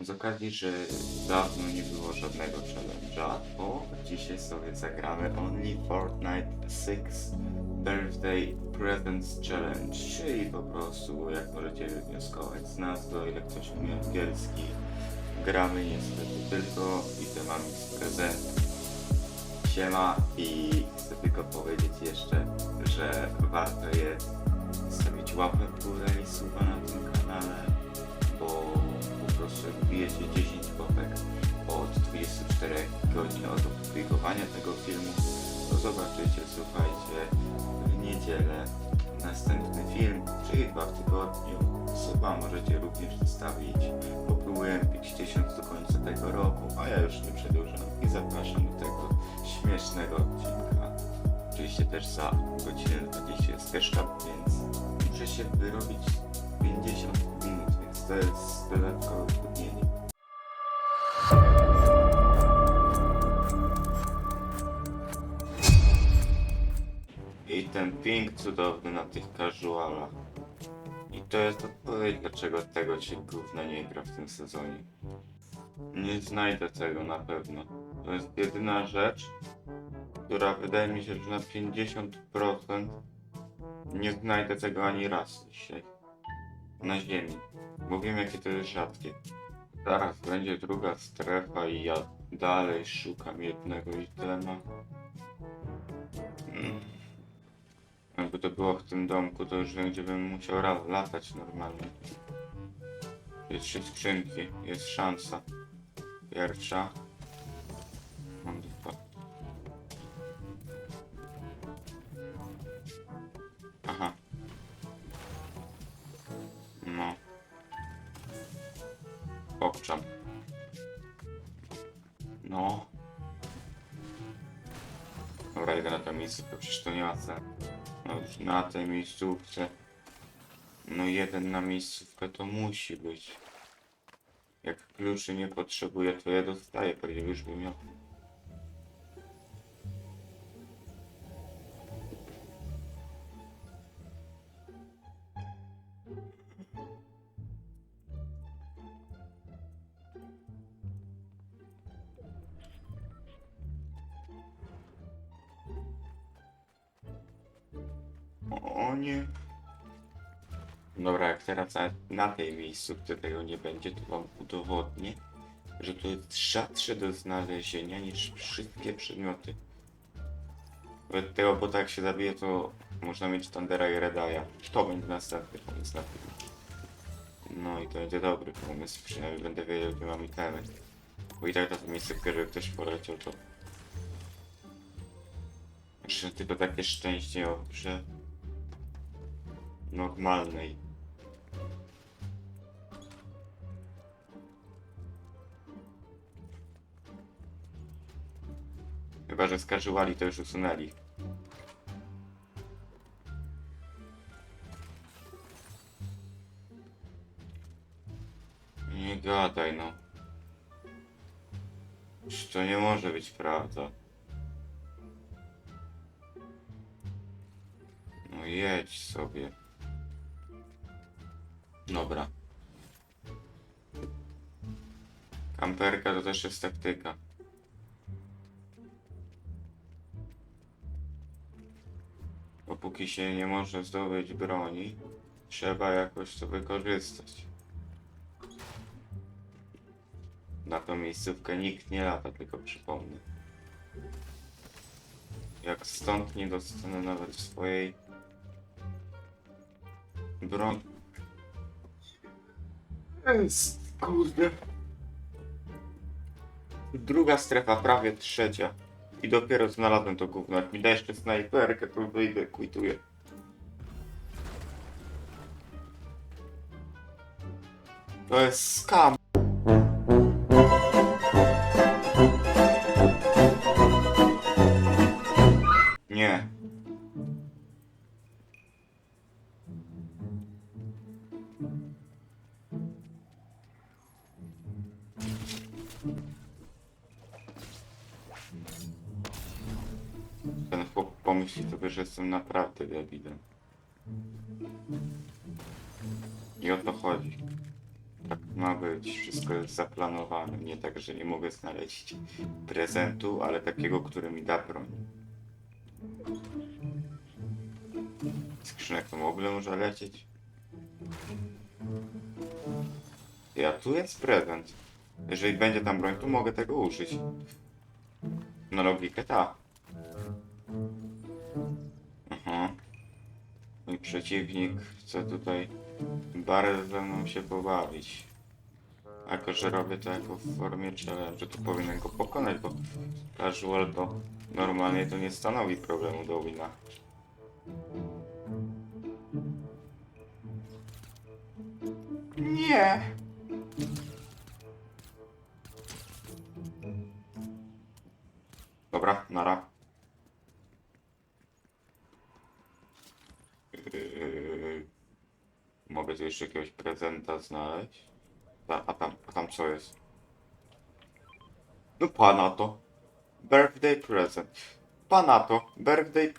Z okazji, że dawno nie było żadnego challenge'a, to dzisiaj sobie zagramy Only Fortnite 6 Birthday Presents Challenge, czyli po prostu, jak możecie wnioskować z nazwy, o ile ktoś umie angielski, gramy niestety tylko i te mamy z prezentów. Siema i chcę tylko powiedzieć jeszcze, że warto jest stawić łapę w górę i suba na tym kanale, bo jak wbijecie 10 łapek od 24 godzin od opublikowania tego filmu, to zobaczycie, słuchajcie, w niedzielę następny film, czyli dwa w tygodniu. Możecie również zostawić. Popróbuję bić 1000 do końca tego roku, a ja już nie przedłużam i zapraszam do tego śmiesznego odcinka. Oczywiście też za godzinę 20 jest jeszcze, więc muszę się wyrobić 50 minut, więc to jest dodatkowe ten ping cudowny na tych casualach. I to jest odpowiedź, dlaczego tego się gówna nie gra w tym sezonie. Nie znajdę tego na pewno. To jest jedyna rzecz, która wydaje mi się, że na 50% nie znajdę tego ani raz dzisiaj. Na ziemi. Bo wiem jakie to jest rzadkie. Zaraz będzie druga strefa i ja dalej szukam jednego itema. Mm. Jakby to było w tym domku, to już wiem, gdzie bym musiał latać normalnie. Jest trzy skrzynki, jest szansa. Pierwsza. Mam dwa. Aha. No. Obczam. No. Dobra, idę na to miejsce, bo przecież to nie ma sensu. No na tej miejscówce. No jeden na miejscówkę to musi być. Jak kluczy nie potrzebuję, to je dostaję, pewnie już bym miał. O nie. Dobra, jak teraz na, na tej miejscówce tego nie będzie, to wam udowodnię, że to jest rzadsze do znalezienia niż wszystkie przedmioty. Nawet tego bota jak się zabije, to można mieć Thundera i Redaya. To będzie następny pomysł na film. No i to będzie dobry pomysł, przynajmniej będę wiedział, gdzie mam itemy. Bo i tak na to miejscówkę, żeby ktoś poleciał, to... Jeszcze tylko takie szczęście, że normalnej. Chyba, że skarżywali to już usunęli. Nie gadaj no. To nie może być prawda? No jedź sobie. Dobra. Kamperka to też jest taktyka. Dopóki się nie może zdobyć broni, trzeba jakoś to wykorzystać. Na tą miejscówkę nikt nie lata, tylko przypomnę. Jak stąd nie dostanę nawet swojej broni. Jest, kurde. Druga strefa, prawie trzecia. I dopiero znalazłem to gówno. Jak mi da jeszcze snajperkę, to wyjdę, quituję. To jest skam. Nie. Pomyśli sobie, że jestem naprawdę debilem. I o to chodzi. Tak ma być, wszystko jest zaplanowane. Nie tak, że nie mogę znaleźć prezentu, ale takiego, który mi da broń. Skrzynek to w ogóle może lecieć? Ja tu jest prezent. Jeżeli będzie tam broń, to mogę tego użyć. Na logikę ta. Przeciwnik chce tutaj bardzo ze mną się pobawić. Jako, że robię to jako w formie challenge, to powinienem go pokonać, bo casual to normalnie to nie stanowi problemu do wina. Nie! Dobra, nara. Yy, mogę tu jeszcze jakiegoś prezenta znaleźć? A, tam, a tam co jest? No pana to. Birthday present. Pana to. Birthday...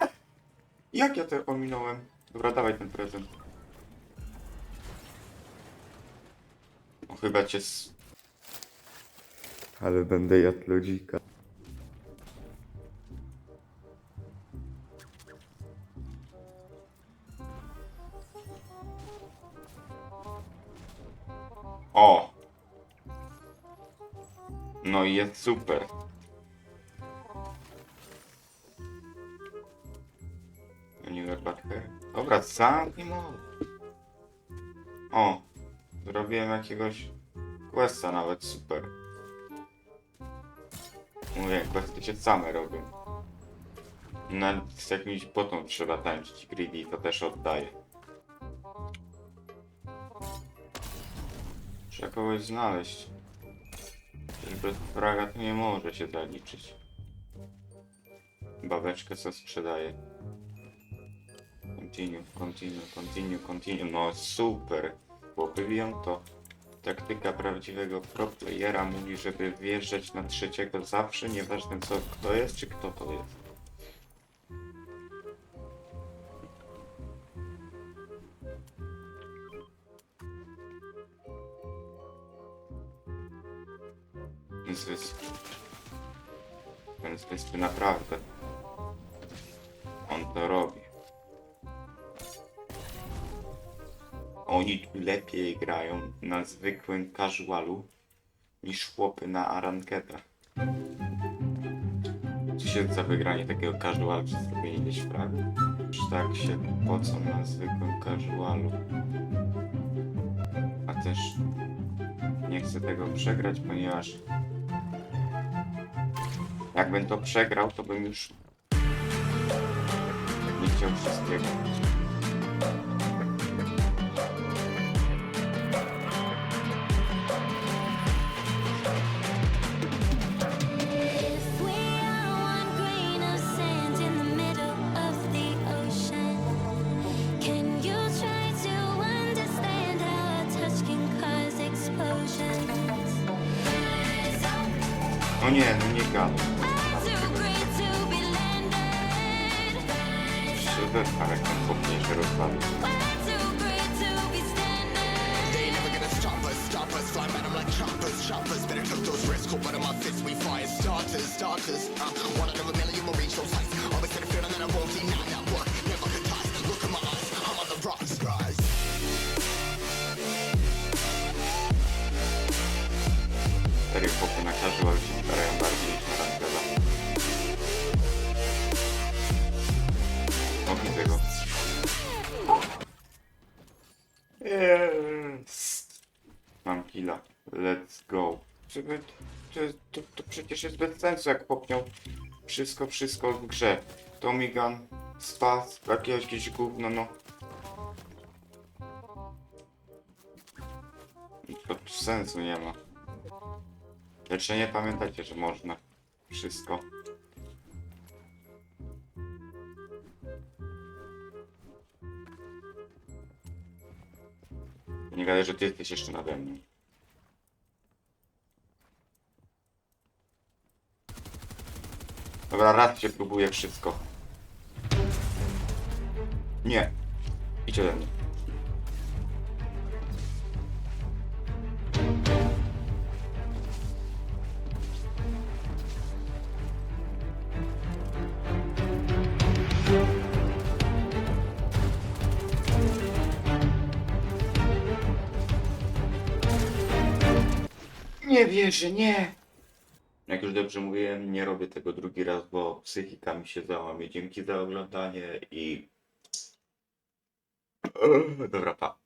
Jak ja to ominąłem? Dobra, dawaj ten prezent. No chyba cię s... Ale będę jadł lodzika. O! No i jest super. Nie herbatkę. Dobra, zamknij. O! Zrobiłem jakiegoś questa nawet, super. Mówię, questy się same robią. Nawet z jakimś botą trzeba tańczyć greedy, to też oddaje. Trzeba kogoś znaleźć. Przecież bez fraga to nie może się zaliczyć. Babeczkę co sprzedaje. Continue, continue, continue, continue. No super. Chłopy wiją to. Taktyka prawdziwego pro playera mówi, żeby wjeżdżać na trzeciego zawsze, nieważne co, kto jest, czy kto to jest. Z wyspy. Naprawdę. On to robi. Oni tu lepiej grają na zwykłym casualu niż chłopy na aranketach. Co się za wygranie takiego casualu czy zrobienie ileś frag? Czy tak się pocą na zwykłym casualu? A też nie chcę tego przegrać, ponieważ jakbym to przegrał, to bym już nie chciał wszystkiego. If we are one grain stop us, stop us. Fly at 'em like choppers, choppers. Better took those risks. Cool, but in my fists, we fire starters, starters. Uh, one out of a million will reach those heights. Always had a feeling that I won't deny that work. Never could toss. Look in my eyes, I'm on the rocks, guys. Serio, chłopy na casual się starają Żeby- To, to, to przecież jest bez sensu, jak chłop miał wszystko, wszystko w grze. Tommy Gun, spas, jakiegoś jakieś gówno, no. To sensu nie ma. Leczenie pamiętajcie, że można. Wszystko. Nie gadaj, że ty jesteś jeszcze nade mną. Dobra, raz cię próbuję wszystko. Nie. Idź ode mnie. Nie wierzę, nie! Jak już dobrze mówiłem, nie robię tego drugi raz, bo psychika mi się załamie. Dzięki za oglądanie i... Dobra, pa.